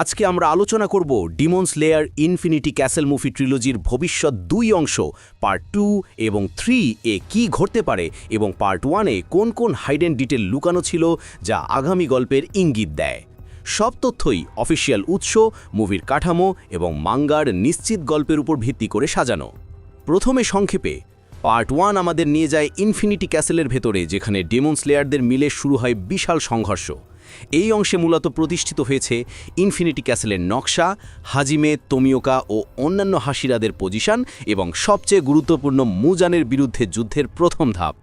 আজকে আমরা আলোচনা করব demon slayer infinity castle movie ট্রিলজির ভবিষ্যৎ দুই অংশ, পার্ট টু এবং থ্রি এ কি ঘটতে পারে এবং পার্ট ওয়ানে কোন কোন হাইডেন ডিটেল লুকানো ছিল যা আগামী গল্পের ইঙ্গিত দেয়। সব তথ্যই অফিসিয়াল উৎস, মুভির কাঠামো এবং মাঙ্গার নিশ্চিত গল্পের উপর ভিত্তি করে সাজানো। প্রথমে সংক্ষেপে, পার্ট ওয়ান আমাদের নিয়ে যায় ইনফিনিটি ক্যাসেলের ভেতরে যেখানে ডেমন্স লেয়ারদের মিলে শুরু হয় বিশাল সংঘর্ষ। এই অংশে মূলত প্রতিষ্ঠিত হয়েছে ইনফিনিটি ক্যাসেলের নকশা, হাজিমে তোমিওকা ও অন্যান্য হাসিরাদের পজিশন এবং সবচেয়ে গুরুত্বপূর্ণ মুজানের বিরুদ্ধে যুদ্ধের প্রথম ধাপ।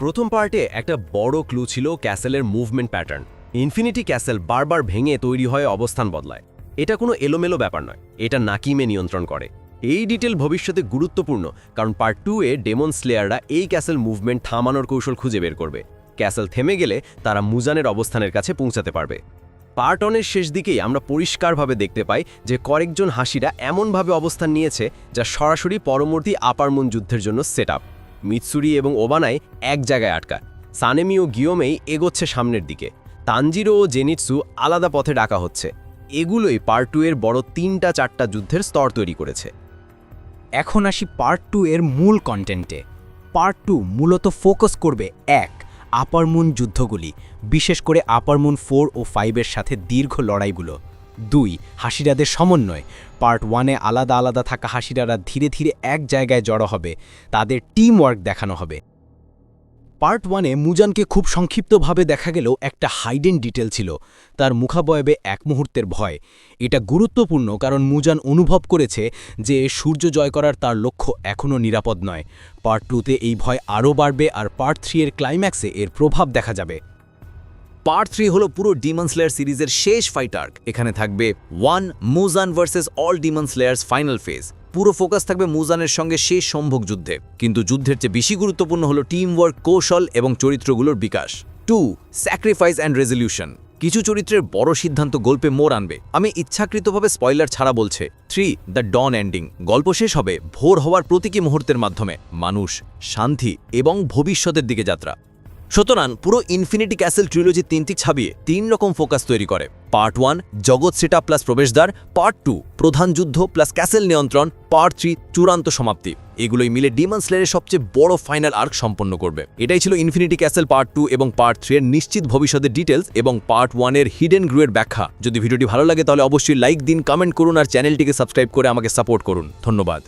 প্রথম পার্টে একটা বড় ক্লু ছিল ক্যাসেলের মুভমেন্ট প্যাটার্ন। ইনফিনিটি ক্যাসেল বারবার ভেঙে তৈরি হয়ে অবস্থান বদলায়। এটা কোনো এলোমেলো ব্যাপার নয়, এটা নাকিমে নিয়ন্ত্রণ করে। এই ডিটেল ভবিষ্যতে গুরুত্বপূর্ণ, কারণ পার্ট টু এ ডেমন স্লেয়াররা এই ক্যাসেল মুভমেন্ট থামানোর কৌশল খুঁজে বের করবে। ক্যাসেল থেমে গেলে তারা মুজানের অবস্থানের কাছে পৌঁছাতে পারবে। পার্ট অনের শেষ দিকেই আমরা পরিষ্কারভাবে দেখতে পাই যে কয়েকজন হাসিরা এমনভাবে অবস্থান নিয়েছে যা সরাসরি পরবর্তী আপারমুন যুদ্ধের জন্য সেট আপ মিৎসুরি এবং ওবানায় এক জায়গায় আটকা। সানেমি ও গিয়োমেই এগোচ্ছে সামনের দিকে। তানজিরো ও জেনিটসু আলাদা পথে ডাকা হচ্ছে। এগুলোই পার্ট টু এর বড় তিনটা চারটা যুদ্ধের স্তর তৈরি করেছে। এখন আসি পার্ট টু এর মূল কন্টেন্টে। পার্ট টু মূলত ফোকাস করবে এক আপার মুন যুদ্ধগুলি, বিশেষ করে আপার মুন ফোর ও ফাইভের সাথে দীর্ঘ লড়াইগুলো। দুই হাসিরাদের সমন্বয়। পার্ট ওয়ানে আলাদা আলাদা থাকা হাসিরারা ধীরে ধীরে এক জায়গায় জড়ো হবে। তাদের টিম ওয়ার্ক দেখানো হবে। পার্ট ওয়ানে মুজানকে খুব সংক্ষিপ্তভাবে দেখা গেলেও একটা হাইডেন ডিটেল ছিল, তার মুখাবয়বে এক মুহূর্তের ভয়। এটা গুরুত্বপূর্ণ কারণ মুজান অনুভব করেছে যে সূর্য জয় করার তার লক্ষ্য এখনও নিরাপদ নয়। পার্ট টুতে এই ভয় আরও বাড়বে আর পার্ট থ্রি এর ক্লাইম্যাক্সে এর প্রভাব দেখা যাবে। পার্ট থ্রি হলো পুরো ডিমন স্লেয়ার সিরিজের শেষ ফাইট আর্ক এখানে থাকবে one Muzan versus all demon slayers final phase পুরো ফোকাস থাকবে মুজানের সঙ্গে শেষ সম্ভোগ যুদ্ধে। কিন্তু যুদ্ধের চেয়ে বেশি গুরুত্বপূর্ণ হলো টিম ওয়ার্ক কৌশল এবং চরিত্রগুলোর বিকাশ। টু স্যাক্রিফাইস অ্যান্ড রেজলিউশন কিছু চরিত্রের বড় সিদ্ধান্ত গল্পে মোর আনবে। আমি ইচ্ছাকৃতভাবে স্পয়লার ছাড়া বলছে। থ্রি দ্য ডন এন্ডিং গল্প শেষ হবে ভোর হওয়ার প্রতীকী মুহূর্তের মাধ্যমে। মানুষ, শান্তি এবং ভবিষ্যতের দিকে যাত্রা। সুতরাং পুরো ইনফিনিটি ক্যাসেল ট্রিলজি তিনটি ছাবিয়ে তিন রকম ফোকাস তৈরি করে। পার্ট ওয়ান জগৎ সেটা প্লাস প্রবেশদ্বার। পার্ট টু প্রধান যুদ্ধ প্লাস ক্যাসেল নিয়ন্ত্রণ। পার্ট থ্রি চূড়ান্ত সমাপ্তি। এগুলোই মিলে ডিমন স্লেয়ারের সবচেয়ে বড় ফাইনাল আর্ক সম্পন্ন করবে। এটাই ছিল ইনফিনিটি ক্যাসেল পার্ট টু এবং পার্ট থ্রি এর নিশ্চিত ভবিষ্যতের ডিটেলস এবং পার্ট ওয়ানের হিডেন গ্রুয়ের ব্যাখ্যা। যদি ভিডিওটি ভালো লাগে তাহলে অবশ্যই লাইক দিন কমেন্ট করুন আর চ্যানেলটিকে সাবস্ক্রাইব করে আমাকে সাপোর্ট করুন। ধন্যবাদ।